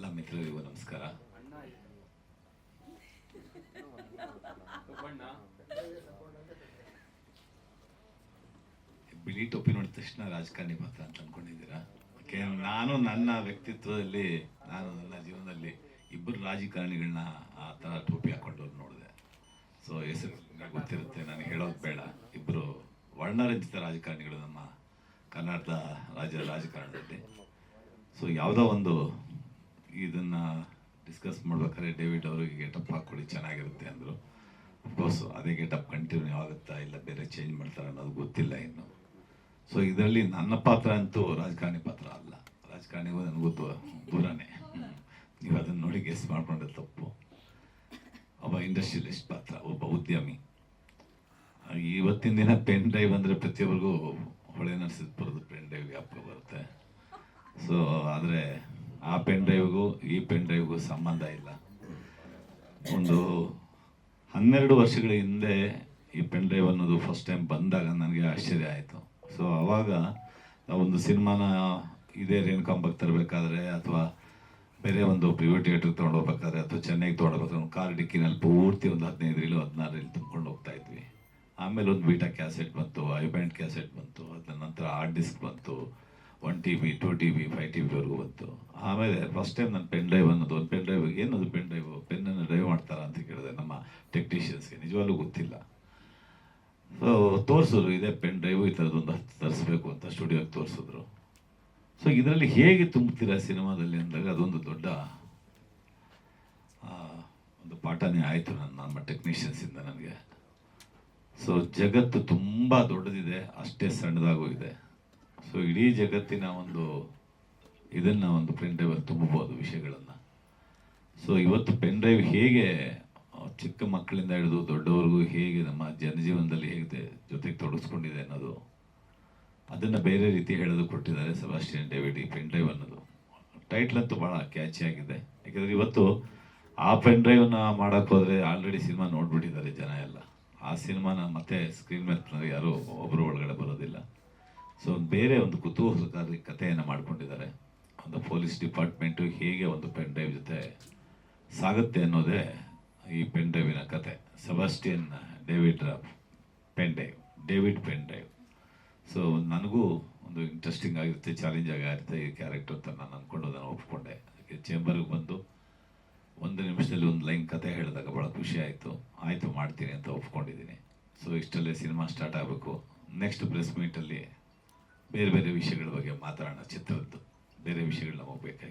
ಎಲ್ಲ ಮಿತ್ರರಿಗೂ ನಮಸ್ಕಾರ. ಬಿಳಿ ಟೋಪಿ ನೋಡಿದ ತಕ್ಷಣ ರಾಜಕಾರಣಿ ಮಾತ್ರ ಅಂತ ಅನ್ಕೊಂಡಿದ್ದೀರಾ? ನಾನು ನನ್ನ ವ್ಯಕ್ತಿತ್ವದಲ್ಲಿ ನಾನು ನನ್ನ ಜೀವನದಲ್ಲಿ ಇಬ್ಬರು ರಾಜಕಾರಣಿಗಳನ್ನ ಆ ಥರ ಟೋಪಿ ಹಾಕೊಂಡು ನೋಡಿದೆ. ಸೊ ಹೆಸರು ಗೊತ್ತಿರುತ್ತೆ ನಾನು ಹೇಳೋದು ಬೇಡ. ಇಬ್ಬರು ವರ್ಣರಂಜಿತ ರಾಜಕಾರಣಿಗಳು ನಮ್ಮ ಕರ್ನಾಟಕದ ರಾಜ್ಯದ ರಾಜಕಾರಣದಲ್ಲಿ. ಸೊ ಯಾವುದೋ ಒಂದು ಇದನ್ನ ಡಿಸ್ಕಸ್ ಮಾಡ್ಬೇಕಾದ್ರೆ ಡೇವಿಡ್ ಅವರಿಗೆ ಗೆಟಪ್ ಹಾಕೊಳ್ಳಿ ಚೆನ್ನಾಗಿರುತ್ತೆ ಅಂದರು. ಅಫ್ಕೋರ್ಸ್ ಅದೇ ಗೆಟಪ್ ಕಂಟಿನ್ಯೂ ಆಗುತ್ತಾ ಇಲ್ಲ, ಬೇರೆ ಚೇಂಜ್ ಮಾಡ್ತಾರೆ ಅನ್ನೋದು ಗೊತ್ತಿಲ್ಲ ಇನ್ನು. ಸೊ ಇದರಲ್ಲಿ ನನ್ನ ಪಾತ್ರ ಅಂತೂ ರಾಜಕಾರಣಿ ಪಾತ್ರ ಅಲ್ಲ. ರಾಜಕಾರಣಿಗೂ ನನಗೂ ಗೊತ್ತು, ದೂರನೇ. ನೀವು ಅದನ್ನು ನೋಡಿ ಗೆಸ್ ಮಾಡಿಕೊಂಡ್ರೆ ತಪ್ಪು. ಒಬ್ಬ ಇಂಡಸ್ಟ್ರಿಯಲಿಸ್ಟ್ ಪಾತ್ರ, ಒಬ್ಬ ಉದ್ಯಮಿ. ಇವತ್ತಿನ ದಿನ ಪೆನ್ ಡ್ರೈವ್ ಅಂದರೆ ಪ್ರತಿಯೊಬ್ಬರಿಗೂ ಹೊಳೆ ನರಸೀಪುರದ ಪೆನ್ ಡ್ರೈವ್ ಜ್ಞಾಪಕ ಬರುತ್ತೆ. ಸೊ ಆದರೆ ಆ ಪೆನ್ ಡ್ರೈವ್ಗೂ ಈ ಪೆನ್ ಡ್ರೈವ್ಗೂ ಸಂಬಂಧ ಇಲ್ಲ. ಒಂದು ಹನ್ನೆರಡು ವರ್ಷಗಳ ಹಿಂದೆ ಈ ಪೆನ್ ಡ್ರೈವ್ ಅನ್ನೋದು ಫಸ್ಟ್ ಟೈಮ್ ಬಂದಾಗ ನನಗೆ ಆಶ್ಚರ್ಯ ಆಯಿತು. ಸೊ ಅವಾಗ ಒಂದು ಸಿನಿಮಾನ ಇದೇ ರೇಣುಕಾಂಬಕ್ಕೆ ತರಬೇಕಾದ್ರೆ ಅಥವಾ ಬೇರೆ ಒಂದು ಪ್ರಿವೇಟ್ ಥಿಯೇಟ್ರಿಗೆ ತೊಗೊಂಡು ಹೋಗ್ಬೇಕಾದ್ರೆ ಅಥವಾ ಚೆನ್ನೈಗೆ ತೊಗೊಂಡೋಗ್ಬೇಕಾದ್ರೆ ಒಂದು ಕಾರ್ ಡಿಕ್ಕಿನಲ್ಲಿ ಪೂರ್ತಿ ಒಂದು ಹದಿನೈದು ರೀಲು ಹದಿನಾರು ರೀಲ್ ತುಂಬ್ಕೊಂಡು ಹೋಗ್ತಾ ಇದ್ವಿ. ಆಮೇಲೆ ಒಂದು ಬೀಟಾ ಕ್ಯಾಸೆಟ್ ಬಂತು ಐಬ್ಯಾಂಡ್ ಕ್ಯಾಸೆಟ್ ಬಂತು ಅದರ ನಂತರ ಹಾರ್ಡ್ ಡಿಸ್ಕ್ ಬಂತು. One T B two T B five T ಬಿವರೆಗೂ ಬಂತು. ಆಮೇಲೆ ಫಸ್ಟ್ ಟೈಮ್ ನನ್ನ ಪೆನ್ ಡ್ರೈವ್ ಅನ್ನೋದು, ಒಂದು ಪೆನ್ ಡ್ರೈವ್ ಏನದು ಪೆನ್ ಡ್ರೈವ್ ಪೆನ್ನನ್ನು ಡ್ರೈವ್ ಮಾಡ್ತಾರಾ ಅಂತ ಕೇಳಿದೆ ನಮ್ಮ ಟೆಕ್ನಿಷಿಯನ್ಸ್ಗೆ ನಿಜವಾಗ್ಲೂ ಗೊತ್ತಿಲ್ಲ. ಸೊ ತೋರಿಸಿದ್ರು, ಇದೇ ಪೆನ್ ಡ್ರೈವ್ ಈ ಥರದೊಂದು ಹತ್ತು ತರಿಸ್ಬೇಕು ಅಂತ ಸ್ಟುಡಿಯೋಗೆ ತೋರಿಸಿದ್ರು. ಸೊ ಇದರಲ್ಲಿ ಹೇಗೆ ತುಂಬುತ್ತೀರಾ ಸಿನಿಮಾದಲ್ಲಿ ಅಂದಾಗ ಅದೊಂದು ದೊಡ್ಡ ಒಂದು ಪಾಠನೇ ಆಯಿತು ನನ್ನ, ನಮ್ಮ ಟೆಕ್ನಿಷಿಯನ್ಸಿಂದ ನನಗೆ. ಸೊ ಜಗತ್ತು ತುಂಬ ದೊಡ್ಡದಿದೆ, ಅಷ್ಟೇ ಸಣ್ಣದಾಗೂ ಇದೆ. ಸೊ ಇಡೀ ಜಗತ್ತಿನ ಒಂದು ಇದನ್ನ ಒಂದು ಪೆನ್ ಡ್ರೈವಲ್ಲಿ ತುಂಬಬಹುದು ವಿಷಯಗಳನ್ನು. ಸೊ ಇವತ್ತು ಪೆನ್ ಡ್ರೈವ್ ಹೇಗೆ ಚಿಕ್ಕ ಮಕ್ಕಳಿಂದ ಹಿಡಿದು ದೊಡ್ಡವರೆಗೂ ಹೇಗೆ ನಮ್ಮ ಜನಜೀವನದಲ್ಲಿ ಹೇಗೆ ಜೊತೆಗೆ ತೊಡಗಿಸ್ಕೊಂಡಿದೆ ಅನ್ನೋದು, ಅದನ್ನ ಬೇರೆ ರೀತಿ ಹೇಳೋದು ಕೊಟ್ಟಿದ್ದಾರೆ ಸಬಾಸ್ಟಿಯನ್ ಡೇವಿಡ್ ಈ ಪೆನ್ ಡ್ರೈವ್ ಅನ್ನೋದು. ಟೈಟ್ಲ್ ಅಂತೂ ಬಹಳ ಕ್ಯಾಚಿ ಆಗಿದೆ. ಯಾಕಂದ್ರೆ ಇವತ್ತು ಆ ಪೆನ್ ಡ್ರೈವ್ನ ಮಾಡಕ್ ಹೋದ್ರೆ ಆಲ್ರೆಡಿ ಸಿನಿಮಾ ನೋಡ್ಬಿಟ್ಟಿದ್ದಾರೆ ಜನ ಎಲ್ಲ. ಆ ಸಿನಿಮಾನ ಮತ್ತೆ ಸ್ಕ್ರೀನ್ ಮೇಲೆ ಯಾರು ಒಬ್ಬರು ಒಳಗಡೆ ಬರೋದಿಲ್ಲ. ಸೊ ಬೇರೆ ಒಂದು ಕುತೂಹಲಕಾರಿ ಕಥೆಯನ್ನು ಮಾಡಿಕೊಂಡಿದ್ದಾರೆ. ಒಂದು ಪೊಲೀಸ್ ಡಿಪಾರ್ಟ್ಮೆಂಟು ಹೇಗೆ ಒಂದು ಪೆನ್ ಡ್ರೈವ್ ಜೊತೆ ಸಾಗುತ್ತೆ ಅನ್ನೋದೇ ಈ ಪೆನ್ ಡ್ರೈವಿನ ಕತೆ. Sebastian David pen drive, David pen drive. So ನನಗೂ ಒಂದು ಇಂಟ್ರೆಸ್ಟಿಂಗ್ ಆಗಿರುತ್ತೆ ಚಾಲೆಂಜ್ ಆಗಿರುತ್ತೆ ಈ ಕ್ಯಾರೆಕ್ಟರ್ ಅಂತ ನಾನು ಅಂದ್ಕೊಂಡು ಅದನ್ನು ಒಪ್ಕೊಂಡೆ. ಚೇಂಬರ್ಗೆ ಬಂದು ಒಂದು ನಿಮಿಷದಲ್ಲಿ ಒಂದು ಲೈನ್ ಕತೆ ಹೇಳಿದಾಗ ಭಾಳ ಖುಷಿ ಆಯಿತು. ಆಯಿತು ಮಾಡ್ತೀನಿ ಅಂತ ಒಪ್ಕೊಂಡಿದ್ದೀನಿ. ಸೊ ಇಷ್ಟಲ್ಲೇ ಸಿನಿಮಾ ಸ್ಟಾರ್ಟ್ ಆಗಬೇಕು. ನೆಕ್ಸ್ಟ್ ಪ್ರೆಸ್ ಮೀಟಲ್ಲಿ ಬೇರೆ ಬೇರೆ ವಿಷಯಗಳ ಬಗ್ಗೆ ಮಾತಾಡೋಣ. ಚಿತ್ರದ್ದು ಬೇರೆ ವಿಷಯಗಳು ನಮಗೆ ಯು